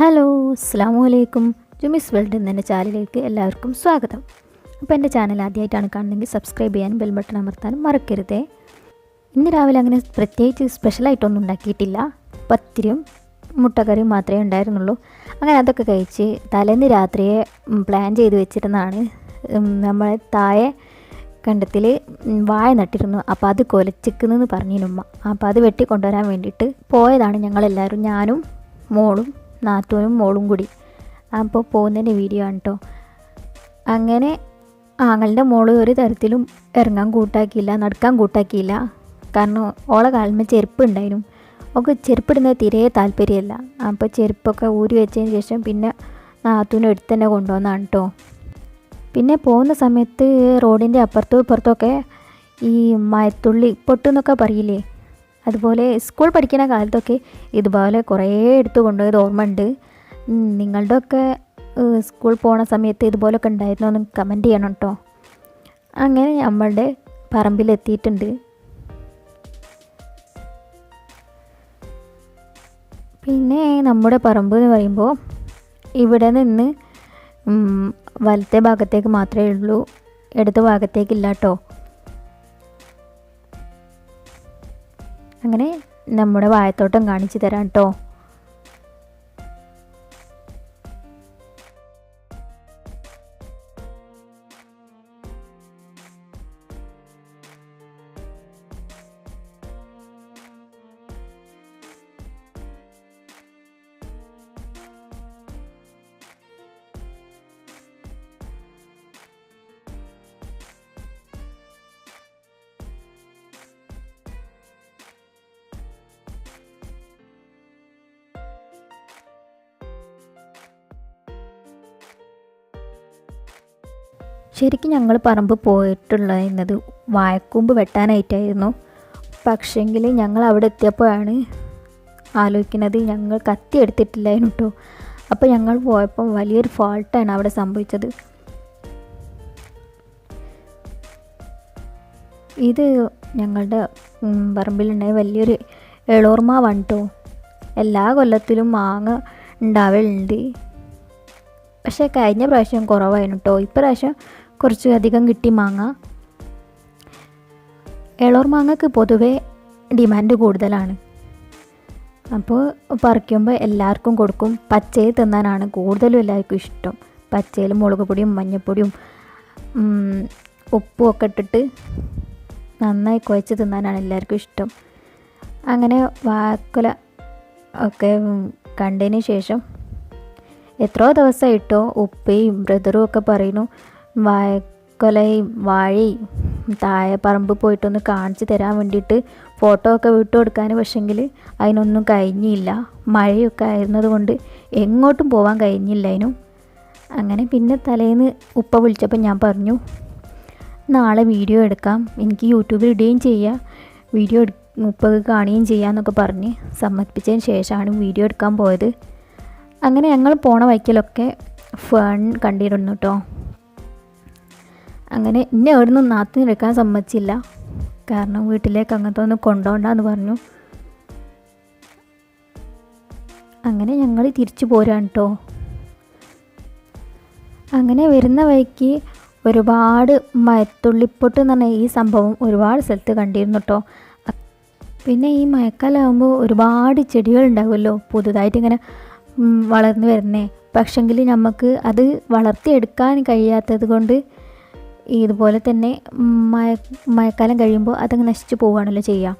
Hello അസ്സാം വലൈക്കും ജുമിസ് world എന്ന ചാനലിലേക്ക് എല്ലാവർക്കും സ്വാഗതം. അപ്പോൾ എന്റെ ചാനൽ ആദ്യമായിട്ടാണ് കാണുന്നതെങ്കിൽ സബ്സ്ക്രൈബ് ചെയ്യാനും ബെൽ ബട്ടൺ അമർത്താനും മറക്കരുതേ. ഇന്ന് രാവിലെ അങ്ങനെ പ്രത്യേകിച്ച് സ്പെഷ്യലായിട്ടൊന്നും ഉണ്ടാക്കിയിട്ടില്ല. പത്തിരിയും മുട്ടക്കറിയും മാത്രമേ ഉണ്ടായിരുന്നുള്ളൂ. അങ്ങനെ അതൊക്കെ കഴിച്ച് തലേന്ന് രാത്രിയെ പ്ലാൻ ചെയ്ത് വെച്ചിരുന്നതാണ്. നമ്മളെ താഴെ കണ്ടത്തിൽ വായ നട്ടിരുന്നു. അപ്പോൾ അത് കൊലച്ചിക്കുന്നെന്ന് പറഞ്ഞിനുമ്മ അപ്പോൾ അത് വെട്ടി കൊണ്ടുവരാൻ വേണ്ടിയിട്ട് പോയതാണ് ഞങ്ങളെല്ലാവരും. ഞാനും മോളും നാത്തൂനും മോളും കൂടി. അപ്പോൾ പോകുന്നതിന്റെ വീഡിയോ ആണ് കേട്ടോ അങ്ങനെ ആങ്ങളുടെ മോൾ ഒരു തരത്തിലും ഇറങ്ങാൻ കൂട്ടാക്കിയില്ല നടക്കാൻ കൂട്ടാക്കിയില്ല. കാരണം ഓളെ കാലിന്മേൽ ചെരുപ്പ് ഉണ്ടായിരുന്നു. ഒക്കെ ചെരുപ്പിടുന്നത് തീരെ താല്പര്യമല്ല. അപ്പോൾ ചെരുപ്പൊക്കെ ഊരി വെച്ചതിന് ശേഷം പിന്നെ നാത്തൂനും എടുത്ത് തന്നെ കൊണ്ടുവന്നാണ് കേട്ടോ പിന്നെ പോകുന്ന സമയത്ത് റോഡിന്റെ അപ്പുറത്തും ഇപ്പുറത്തൊക്കെ ഈ മയത്തുള്ളി പൊട്ടെന്നൊക്കെ പറയില്ലേ? അതുപോലെ സ്കൂൾ പഠിക്കുന്ന കാലത്തൊക്കെ ഇതുപോലെ കുറേ എടുത്ത് കൊണ്ടുപോയത് ഓർമ്മയുണ്ട്. ഉണ്ട് നിങ്ങളുടെയൊക്കെ സ്കൂൾ പോണ സമയത്ത് ഇതുപോലൊക്കെ ഉണ്ടായിരുന്നോ എന്ന് കമന്റ് ചെയ്യണം കേട്ടോ അങ്ങനെ നമ്മളുടെ പറമ്പിലെത്തിയിട്ടുണ്ട്. പിന്നെ നമ്മുടെ പറമ്പ് എന്ന് പറയുമ്പോൾ ഇവിടെ നിന്ന് വലത്തെ ഭാഗത്തേക്ക് മാത്രമേ ഉള്ളൂ ഇടത് ഭാഗത്തേക്കില്ല കേട്ടോ അങ്ങനെ നമ്മുടെ വായത്തോട്ടം കാണിച്ചു തരാം കേട്ടോ. ശരിക്കും ഞങ്ങൾ പറമ്പ് പോയിട്ടുള്ളത് വാഴക്കൂമ്പ് വെട്ടാനായിട്ടായിരുന്നു. പക്ഷെങ്കിൽ ഞങ്ങൾ അവിടെ എത്തിയപ്പോഴാണ് ആലോചിക്കുന്നത് ഞങ്ങൾ കത്തി എടുത്തിട്ടില്ലായിരുന്നു കേട്ടോ അപ്പോൾ ഞങ്ങൾ പോയപ്പോൾ വലിയൊരു ഫോൾട്ടാണ് അവിടെ സംഭവിച്ചത്. ഇത് ഞങ്ങളുടെ പറമ്പിലുണ്ടായ വലിയൊരു എളോർമാവാണ് കേട്ടോ എല്ലാ കൊല്ലത്തിലും മാങ്ങ ഉണ്ടാവലുണ്ട്. പക്ഷേ കഴിഞ്ഞ പ്രാവശ്യം കുറവായിരുന്നു കേട്ടോ ഇപ്രാവശ്യം കുറച്ച് അധികം കിട്ടി മാങ്ങ. എളോർ മാങ്ങക്ക് പൊതുവേ ഡിമാൻഡ് കൂടുതലാണ്. അപ്പോൾ പറിക്കുമ്പോൾ എല്ലാവർക്കും കൊടുക്കും. പച്ചയിൽ തിന്നാനാണ് കൂടുതലും എല്ലാവർക്കും ഇഷ്ടം. പച്ചയിൽ മുളക് പൊടിയും മഞ്ഞൾപ്പൊടിയും ഉപ്പും ഒക്കെ ഇട്ടിട്ട് നന്നായി കുഴച്ച് തിന്നാനാണ് എല്ലാവർക്കും ഇഷ്ടം. അങ്ങനെ വാക്കുല ഒക്കെ കണ്ടതിന് ശേഷം എത്രയോ ദിവസമായിട്ടോ ഉപ്പയും ബ്രദറും ഒക്കെ പറയുന്നു വാഴക്കൊലയും വാഴയും താഴെ പറമ്പ് പോയിട്ടൊന്ന് കാണിച്ചു തരാൻ വേണ്ടിയിട്ട് ഫോട്ടോ ഒക്കെ വിട്ടു കൊടുക്കാൻ പക്ഷെങ്കിൽ അതിനൊന്നും കഴിഞ്ഞില്ല. മഴയൊക്കെ ആയിരുന്നതുകൊണ്ട് എങ്ങോട്ടും പോകാൻ കഴിഞ്ഞില്ല അതിനും. അങ്ങനെ പിന്നെ തലേന്ന് ഉപ്പ വിളിച്ചപ്പോൾ ഞാൻ പറഞ്ഞു നാളെ വീഡിയോ എടുക്കാം. എനിക്ക് യൂട്യൂബിൽ ഇടുകയും ചെയ്യാം. വീഡിയോ ഉപ്പക്ക് കാണുകയും ചെയ്യാമെന്നൊക്കെ പറഞ്ഞ് സമ്മതിപ്പിച്ചതിന് ശേഷമാണ് വീഡിയോ എടുക്കാൻ പോയത്. അങ്ങനെ ഞങ്ങൾ പോണ വൈക്കലൊക്കെ ഫൺ കണ്ടിരുന്നു കേട്ടോ അങ്ങനെ ഇന്നെ എവിടുന്ന് നാത്തിന് എടുക്കാൻ സമ്മതിച്ചില്ല. കാരണം വീട്ടിലേക്ക് അങ്ങനത്തെ ഒന്ന് കൊണ്ടുപോകണ്ടെന്ന് പറഞ്ഞു. അങ്ങനെ ഞങ്ങൾ തിരിച്ചു പോരാണ് കേട്ടോ അങ്ങനെ വരുന്ന വഴിക്ക് ഒരുപാട് മയത്തുള്ളിപ്പൊട്ട് എന്ന് പറഞ്ഞ ഈ സംഭവം ഒരുപാട് സ്ഥലത്ത് കണ്ടിരുന്നു കേട്ടോ പിന്നെ ഈ മഴക്കാലമാകുമ്പോൾ ഒരുപാട് ചെടികൾ ഉണ്ടാകുമല്ലോ പുതുതായിട്ട് ഇങ്ങനെ വളർന്നു വരുന്നേ. പക്ഷെങ്കിൽ നമുക്ക് അത് വളർത്തിയെടുക്കാൻ കഴിയാത്തത് കൊണ്ട് ഇതുപോലെ തന്നെ മഴ മഴക്കാലം കഴിയുമ്പോൾ അതങ്ങ് നശിച്ചു പോവുകയാണല്ലോ ചെയ്യുക.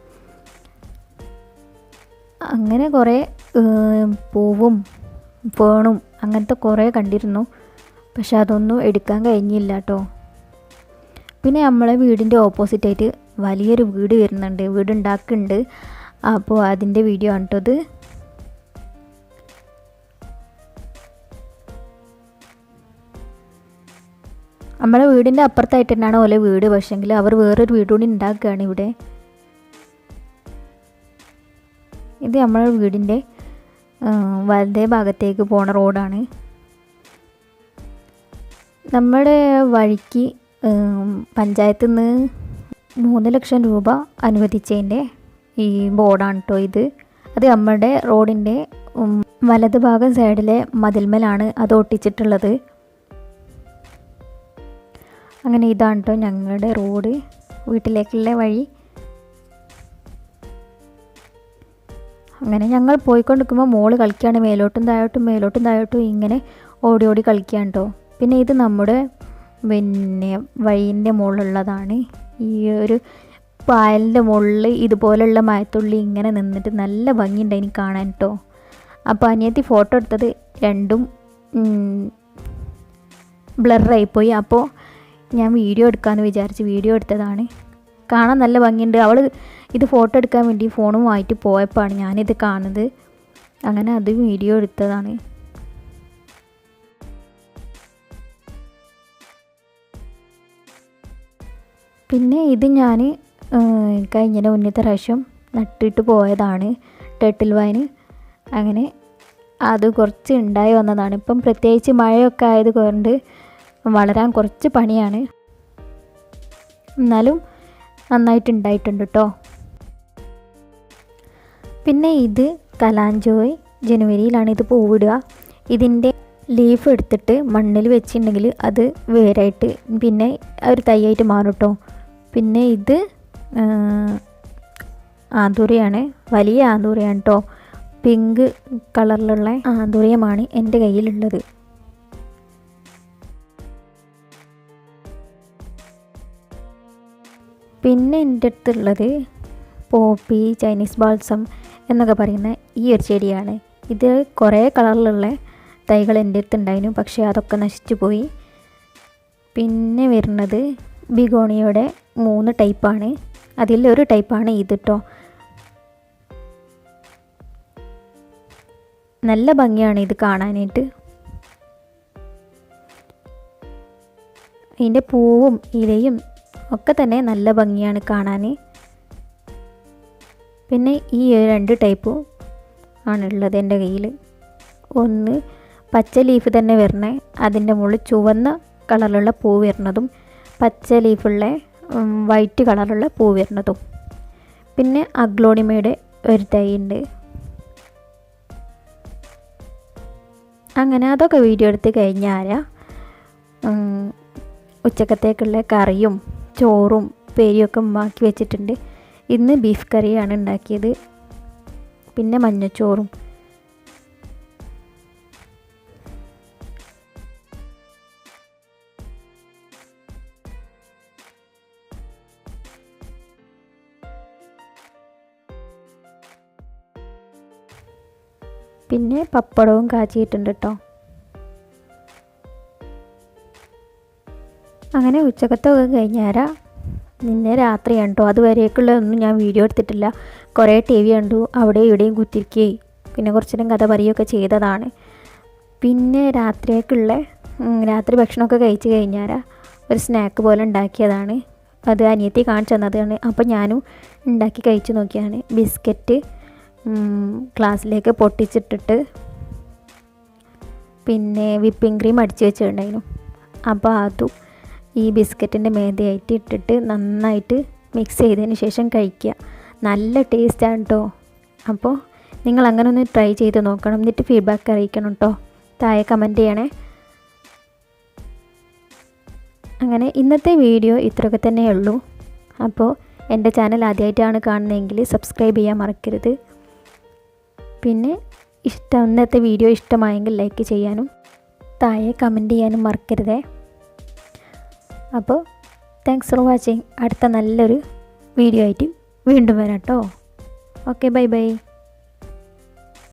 അങ്ങനെ കുറേ പൂവും ഫേണും അങ്ങനത്തെ കുറേ കണ്ടിരുന്നു. പക്ഷെ അതൊന്നും എടുക്കാൻ കഴിഞ്ഞില്ല കേട്ടോ. പിന്നെ നമ്മളെ വീടിന്റെ ഓപ്പോസിറ്റായിട്ട് വലിയൊരു വീട് വരുന്നുണ്ട്. വീട് ഉണ്ടാക്കുന്നുണ്ട് അപ്പോൾ അതിന്റെ വീഡിയോ ആണ് കേട്ടോ നമ്മളെ വീടിന്റെ അപ്പുറത്തായിട്ട് തന്നെയാണ് ഓലെ വീട്. പക്ഷേങ്കിൽ അവർ വേറൊരു വീട് കൂടി ഉണ്ടാക്കുകയാണ് ഇവിടെ. ഇത് നമ്മളെ വീടിന്റെ വലതേ ഭാഗത്തേക്ക് പോണ റോഡാണ്. നമ്മുടെ വഴിക്ക് പഞ്ചായത്തിൽ നിന്ന് മൂന്ന് ലക്ഷം രൂപ അനുവദിച്ചതിന്റെ ഈ ബോർഡാണ് കേട്ടോ ഇത്. അത് നമ്മുടെ റോഡിന്റെ വലതുഭാഗം വലത് ഭാഗം സൈഡിലെ മതിൽമേലാണ് അത് ഒട്ടിച്ചിട്ടുള്ളത്. അങ്ങനെ ഇതാണ് കേട്ടോ ഞങ്ങളുടെ റോഡ് വീട്ടിലേക്കുള്ള വഴി. അങ്ങനെ ഞങ്ങൾ പോയിക്കൊണ്ടിരിക്കുമ്പോൾ മോൾ കളിക്കുകയാണ് മേലോട്ടും താഴോട്ടും മേലോട്ടും താഴോട്ടും ഇങ്ങനെ ഓടി ഓടി കളിക്കുകയാണ് കേട്ടോ പിന്നെ ഇത് നമ്മുടെ പിന്നെ വഴീന്റെ മുകളിലുള്ളതാണ്. ഈ ഒരു പായലിന്റെ മുകളിൽ ഇതുപോലെയുള്ള മയത്തുള്ളി ഇങ്ങനെ നിന്നിട്ട് നല്ല ഭംഗിയുണ്ട് എനിക്ക് കാണാൻ കേട്ടോ അപ്പോൾ അനിയത്തി ഫോട്ടോ എടുത്തത് രണ്ടും ബ്ലറായിപ്പോയി അപ്പോൾ ഞാൻ വീഡിയോ എടുക്കാമെന്ന് വിചാരിച്ച് വീഡിയോ എടുത്തതാണ്. കാണാൻ നല്ല ഭംഗിയുണ്ട്. അവൾ ഇത് ഫോട്ടോ എടുക്കാൻ വേണ്ടി ഫോണുമായിട്ട് പോയപ്പോഴാണ് ഞാനിത് കാണുന്നത്. അങ്ങനെ അത് വീഡിയോ എടുത്തതാണ്. പിന്നെ ഇത് ഞാൻ കഴിഞ്ഞതിന്റെ മുന്നത്തെ പ്രാവശ്യം നട്ടിട്ട് പോയതാണ് ടെട്ടിൽ വൈന് അങ്ങനെ അത് കുറച്ച് ഉണ്ടായി വന്നതാണ്. ഇപ്പം പ്രത്യേകിച്ച് മഴയൊക്കെ ആയത് കൊണ്ട് വളരാൻ കുറച്ച് പണിയാണ്. എന്നാലും നന്നായിട്ട് ഉണ്ടായിട്ടുണ്ട് കേട്ടോ പിന്നെ ഇത് കലാഞ്ചോയ് ജനുവരിയിലാണ് ഇത് പൂവിടുക. ഇതിന്റെ ലീഫ് എടുത്തിട്ട് മണ്ണിൽ വെച്ചിട്ടുണ്ടെങ്കിൽ അത് വേരായിട്ട് പിന്നെ ഒരു തൈയായിട്ട് മാറും കേട്ടോ പിന്നെ ഇത് ആന്തൂറിയാണ്. വലിയ ആന്തൂറിയാണ് കേട്ടോ പിങ്ക് കളറിലുള്ള ആന്തൂറിയമാണ് എന്റെ കയ്യിലുള്ളത്. പിന്നെ എന്റെ അടുത്തുള്ളത് പോപ്പി ചൈനീസ് ബാൾസം എന്നൊക്കെ പറയുന്ന ഈ ഒരു ചെടിയാണ്. ഇത് കുറേ കളറിലുള്ള തൈകൾ എന്റെ അടുത്തുണ്ടായിരുന്നു. പക്ഷേ അതൊക്കെ നശിച്ചു പോയി. പിന്നെ വരുന്നത് ബിഗോണിയുടെ മൂന്ന് ടൈപ്പാണ്. അതിലൊരു ടൈപ്പാണ് ഇത് കേട്ടോ നല്ല ഭംഗിയാണ് ഇത് കാണാനായിട്ട്. അതിന്റെ പൂവും ഇലയും ഒക്കെ തന്നെ നല്ല ഭംഗിയാണ് കാണാൻ. പിന്നെ ഈ രണ്ട് ടൈപ്പും ആണുള്ളത് എന്റെ കയ്യിൽ. ഒന്ന് പച്ച ലീഫ് തന്നെ വരുന്ന അതിന്റെ മുകളിൽ ചുവന്ന കളറിലുള്ള പൂ വരുന്നതും പച്ച ലീഫുള്ള വൈറ്റ് കളറുള്ള പൂ വരുന്നതും. പിന്നെ അഗ്ലോണിമയുടെ ഒരു തൈ ഉണ്ട്. അങ്ങനെ അതൊക്കെ വീഡിയോ എടുത്ത് കഴിഞ്ഞാൽ ഉച്ചക്കത്തേക്കുള്ള കറിയും ചോറും പേരിയൊക്കെ ബാക്കി വെച്ചിട്ടുണ്ട്. ഇന്ന് ബീഫ് കറിയാണ് ഉണ്ടാക്കിയത്. പിന്നെ മഞ്ഞച്ചോറും. പിന്നെ പപ്പടവും കാച്ചിയിട്ടുണ്ട് കേട്ടോ അങ്ങനെ ഉച്ചക്കത്തൊക്കെ കഴിഞ്ഞാരാ നിന്നെ രാത്രി കണ്ടു. അതുവരേക്കുള്ള ഒന്നും ഞാൻ വീഡിയോ എടുത്തിട്ടില്ല. കുറേ ടി വി കണ്ടു. അവിടെ ഇവിടെയും കുത്തിരിക്കുകയും പിന്നെ കുറച്ചു നേരം കഥ പറയുകയൊക്കെ ചെയ്തതാണ്. പിന്നെ രാത്രിയേക്കുള്ള രാത്രി ഭക്ഷണമൊക്കെ കഴിച്ച് കഴിഞ്ഞാരാ ഒരു സ്നാക്ക് പോലെ ഉണ്ടാക്കിയതാണ്. അത് അനിയത്തി കാണിച്ചു തന്നതാണ്. അപ്പോൾ ഞാനും ഉണ്ടാക്കി കഴിച്ചു നോക്കിയാണ്. ബിസ്ക്കറ്റ് ഗ്ലാസ്സിലേക്ക് പൊട്ടിച്ചിട്ടിട്ട് പിന്നെ വിപ്പിംഗ് ക്രീം അടിച്ച് വെച്ചിട്ടുണ്ടായിരുന്നു. അപ്പോൾ അതും ഈ ബിസ്ക്കറ്റിന്റെ മേതയായിട്ട് ഇട്ടിട്ട് നന്നായിട്ട് മിക്സ് ചെയ്തതിന് ശേഷം കഴിക്കുക. നല്ല ടേസ്റ്റാണ് കേട്ടോ അപ്പോൾ നിങ്ങൾ അങ്ങനെ ഒന്ന് ട്രൈ ചെയ്ത് നോക്കണം. എന്നിട്ട് ഫീഡ്ബാക്ക് അറിയിക്കണം കേട്ടോ താഴെ കമന്റ് ചെയ്യണേ. അങ്ങനെ ഇന്നത്തെ വീഡിയോ ഇത്രയൊക്കെ തന്നെ ഉള്ളൂ. അപ്പോൾ എന്റെ ചാനൽ ആദ്യമായിട്ടാണ് കാണുന്നതെങ്കിൽ സബ്സ്ക്രൈബ് ചെയ്യാൻ മറക്കരുത്. പിന്നെ ഇഷ്ടം ഇന്നത്തെ വീഡിയോ ഇഷ്ടമായെങ്കിൽ ലൈക്ക് ചെയ്യാനും താഴെ കമന്റ് ചെയ്യാനും മറക്കരുതേ. അപ്പോൾ താങ്ക്സ് ഫോർ വാച്ചിങ് അടുത്ത നല്ലൊരു വീഡിയോ ആയിട്ട് വീണ്ടും വരാം കേട്ടോ. Okay bye bye